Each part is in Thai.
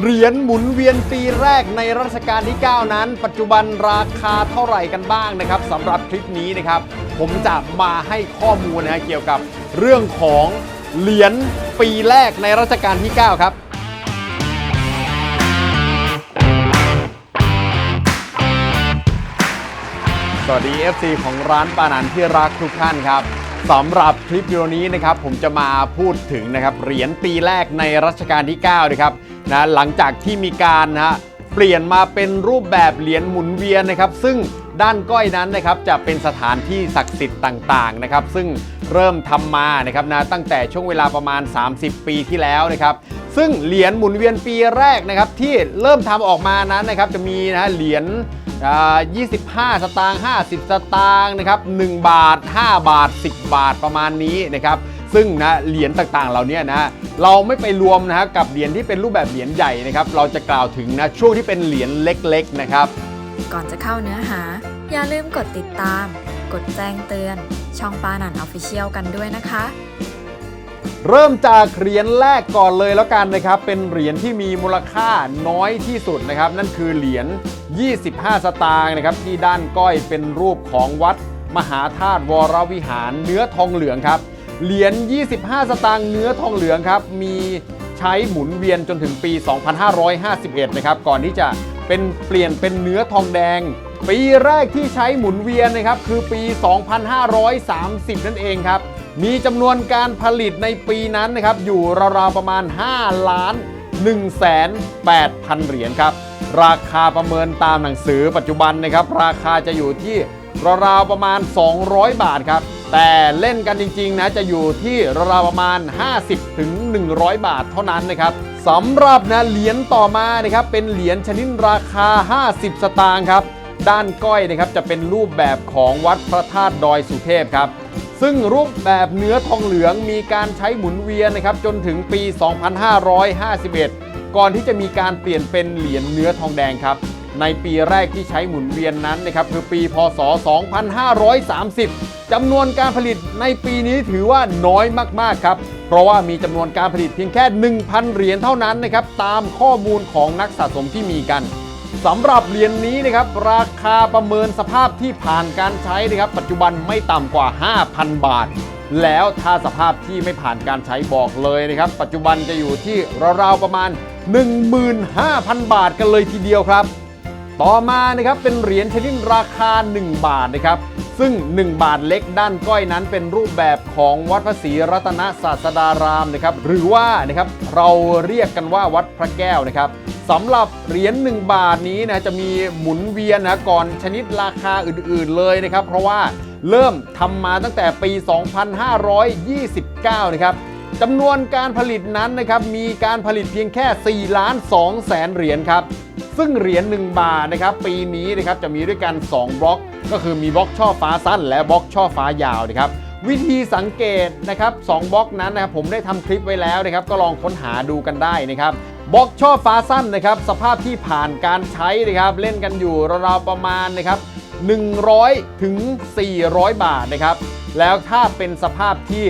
เหรียญหมุนเวียนปีแรกในรัชกาลที่ 9 นั้น ปัจจุบันราคาเท่าไหร่กันบ้างนะครับสำหรับคลิปนี้นะครับ ผมจะมาให้ข้อมูลนะเกี่ยวกับเรื่องของเหรียญปีแรกในรัชกาลที่ 9 ครับสวัสดี FC ของร้านปานันที่รักทุกท่านครับสำหรับคลิปวิดีโอนี้นะครับผมจะมาพูดถึงนะครับเหรียญปีแรกในรัชกาลที่9นะครับ นะหลังจากที่มีการนะฮะเปลี่ยนมาเป็นรูปแบบเหรียญหมุนเวียนนะครับ ซึ่งด้านก้อยนั้นนะครับจะเป็นสถานที่ศักดิ์สิทธิ์ต่างๆนะครับซึ่งเริ่มทำมานะครับนะตั้งแต่ช่วงเวลาประมาณ 30 ปีที่แล้วนะครับซึ่งเหรียญหมุนเวียนปีแรกนะครับที่เริ่มทำออกมานั้นนะครับจะมีนะฮะเหรียญอ่า25 สตางค์ 50 สตางค์นะครับ 1 บาท 5 บาท 10 บาทประมาณนี้นะครับ ซึ่งนะเหรียญต่างๆ เหล่านี้นะเราไม่ไปรวมนะฮะกับเหรียญที่เป็นรูปแบบเหรียญใหญ่นะครับเราจะกล่าวถึงนะช่วงที่เป็นเหรียญเล็กๆนะครับก่อนจะเข้าเนื้อหา อย่าลืมกดติดตาม กดแจ้งเตือน ช่องปาหนันออฟฟิเชียลกันด้วยนะคะ เริ่มจากเหรียญแรกก่อนเลยแล้วกันนะครับ เป็นเหรียญที่มีมูลค่าน้อยที่สุดนะครับ นั่นคือเหรียญ 25 สตางค์นะครับที่ด้านก้อยเป็นรูปของวัดมหาธาตุวรวิหารเนื้อทองเหลืองครับ เหรียญ 25 สตางค์เนื้อทองเหลืองครับ มีใช้หมุนเวียนจนถึงปี 2551 นะครับ ก่อนที่จะเป็นเปลี่ยนเป็นเนื้อทองแดง ปีแรกที่ใช้หมุนเวียนนะครับ คือปี 2530 นั่นเองครับ มีจำนวนการผลิตในปีนั้นนะครับ อยู่ราวๆประมาณ 5 ล้าน1แสน8พันเหรียญครับ ราคาประเมินตามหนังสือปัจจุบันนะครับ ราคาจะอยู่ที่ราวๆประมาณ 200 บาทครับ แต่เล่นกันจริงๆนะจะอยู่ที่ราวประมาณ 50ถึง100 บาทเท่านั้นนะครับสำหรับนะเหรียญต่อมานะครับเป็นเหรียญชนิดราคา 50 สตางค์ครับด้านก้อยนะครับจะเป็นรูปแบบของวัดพระธาตุดอยสุเทพครับซึ่งรูปแบบเนื้อทองเหลืองมีการใช้หมุนเวียนนะครับจนถึงปี 2551 ก่อนที่จะมีการเปลี่ยนเป็นเหรียญเนื้อทองแดงครับ ในปีแรกที่ใช้หมุนเวียนนั้นนะครับคือปีพศ 2530จำนวนการผลิตในปีนี้ถือว่าน้อยมากๆครับ เพราะว่ามีจำนวนการผลิตเพียงแค่ 1,000 เหรียญเท่านั้นนะครับตามข้อมูลของนักสะสมที่มีกันสำหรับเหรียญนนี้นะครับราคาประเมินสภาพที่ผ่านการใช้นะครับปัจจุบันไม่ต่ำกว่า 5,000 บาท แล้วถ้าสภาพที่ไม่ผ่านการใช้บอกเลยนะครับ ปัจจุบันจะอยู่ที่ราวๆประมาณ 15,000 บาทกันเลยทีเดียวครับ ต่อมานะครับเป็นเหรียญชนิดราคา 1 บาทนะครับ ซึ่ง 1 บาทเล็กด้านก้อยนั้นเป็นรูปแบบของวัดพระศรีรัตนศาสดารามนะครับหรือว่านะครับเราเรียกกันว่าวัดพระแก้วนะครับสำหรับเหรียญ1บาทนี้นะจะมีหมุนเวียนนะก่อนชนิดราคาอื่นๆเลยนะครับ เพราะว่าเริ่มทำมาตั้งแต่ปี 2529 นะครับจำนวนการผลิตนั้นนะครับมีการผลิตเพียงแค่ 4 ล้าน2แสนเหรียญครับ ซึ่งเหรียญ1บาทนะครับปีนี้นะครับจะมีด้วยกัน 2 บล็อก ก็คือมีบล็อกช่อฟ้าสั้น และบล็อกช่อฟ้ายาวนะครับวิธีสังเกตนะครับสองบล็อกนั้นนะครับผมได้ทำคลิปไว้แล้วนะครับก็ลองค้นหาดูกันได้นะครับบล็อกช่อฟ้าสั้นนะครับสภาพที่ผ่านการใช้นะครับเล่นกันอยู่ราวๆประมาณนะครับ100 ถึง 400 บาทนะครับ แล้วถ้าเป็นสภาพที่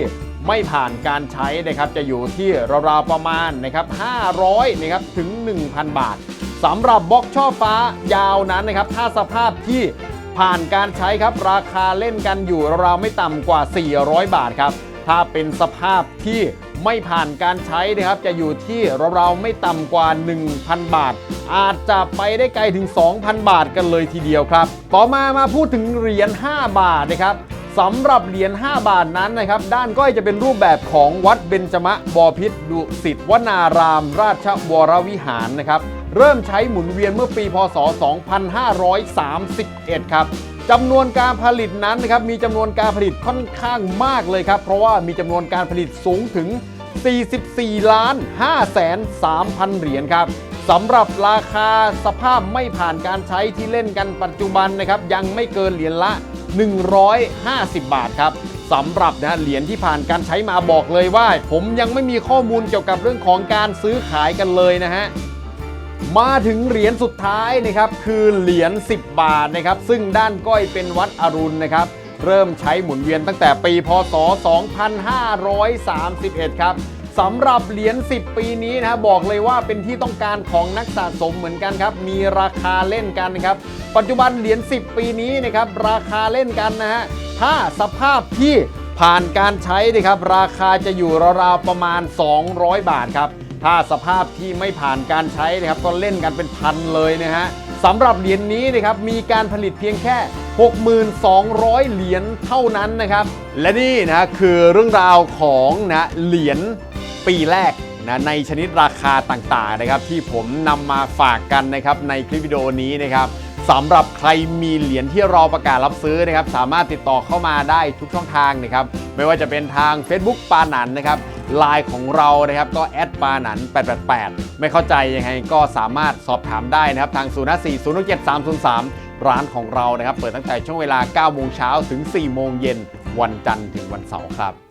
ไม่ผ่านการใช้นะครับ จะอยู่ที่ราวๆประมาณนะครับ 500 นะครับ ถึง 1,000 บาท สำหรับบล็อกช่อฟ้ายาวนั้นนะครับ ถ้าสภาพที่ผ่านการใช้ครับ ราคาเล่นกันอยู่ราวไม่ต่ำกว่า 400 บาทครับ ถ้าเป็นสภาพที่ไม่ผ่านการใช้นะครับ จะอยู่ที่ราวๆไม่ต่ำกว่า 1,000 บาท อาจจะไปได้ไกลถึง 2,000 บาทกันเลยทีเดียวครับ ต่อมามาพูดถึงเหรียญ 5 บาทนะครับ สำหรับเหรียญ 5 บาทนั้นนะครับ ด้านก้อยจะเป็นรูปแบบของวัดเบญจมะบอพิษดุสิตวนาราม ราชวรวิหารนะครับ เริ่มใช้หมุนเวียนเมื่อปีพศ 2531 ครับจำนวนการผลิตนั้นนะครับมีจำนวนการผลิตค่อนข้างมากเลยครับ เพราะว่ามีจำนวนการผลิตสูงถึง 44 ล้าน5แสน3พันเหรียญครับสำหรับราคาสภาพไม่ผ่านการใช้ที่เล่นกันปัจจุบันนะครับยังไม่เกินเหรียญละ 150 บาทครับสำหรับนะเหรียญที่ผ่านการใช้มาบอกเลยว่า ผมยังไม่มีข้อมูลเกี่ยวกับเรื่องของการซื้อขายกันเลยนะฮะมาถึงเหรียญสุดท้ายนะครับคือเหรียญ10 บาทนะครับซึ่งด้านก้อยเป็นวัดอรุณนะครับเริ่มใช้หมุนเวียนตั้งแต่ปีพศ 2531 ครับ สำหรับเหรียญ10 ปีนี้นะบอกเลยว่าเป็นที่ต้องการของนักสะสมเหมือนกันครับ มีราคาเล่นกันนะครับ ปัจจุบันเหรียญ10 ปีนี้นะครับราคาเล่นกันนะฮะถ้าสภาพที่ผ่านการใช้นะครับ ราคาจะอยู่ราวๆประมาณ 200 บาทครับ ถ้าสภาพที่ไม่ผ่านการใช้นะครับก็เล่นกันเป็นพันเลยนะฮะสำหรับเหรียญนี้นะครับมีการผลิตเพียงแค่ 6,200 เหรียญเท่านั้นนะครับ และนี่นะคือเรื่องราวของนะเหรียญ ปีแรกนะในชนิดราคาต่างๆนะครับที่ผมนำมาฝากกันนะครับในคลิปวิดีโอนี้นะครับสำหรับใครมีเหรียญที่รอประกาศรับซื้อนะครับสามารถติดต่อเข้ามาได้ทุกช่องทางนะครับไม่ว่าจะเป็นทาง Facebook ปาหนันนะครับไลน์ของเรานะครับก็แอดปาหนัน 888 ไม่เข้าใจยังไงก็สามารถสอบถามได้นะครับทาง 0 5 4 0 7 3 0 3 ร้านของเรานะครับเปิดตั้งแต่ช่วงเวลา 9 โมงเช้าถึง 4 โมงเย็นวันจันทร์ถึงวันเสาร์ครับ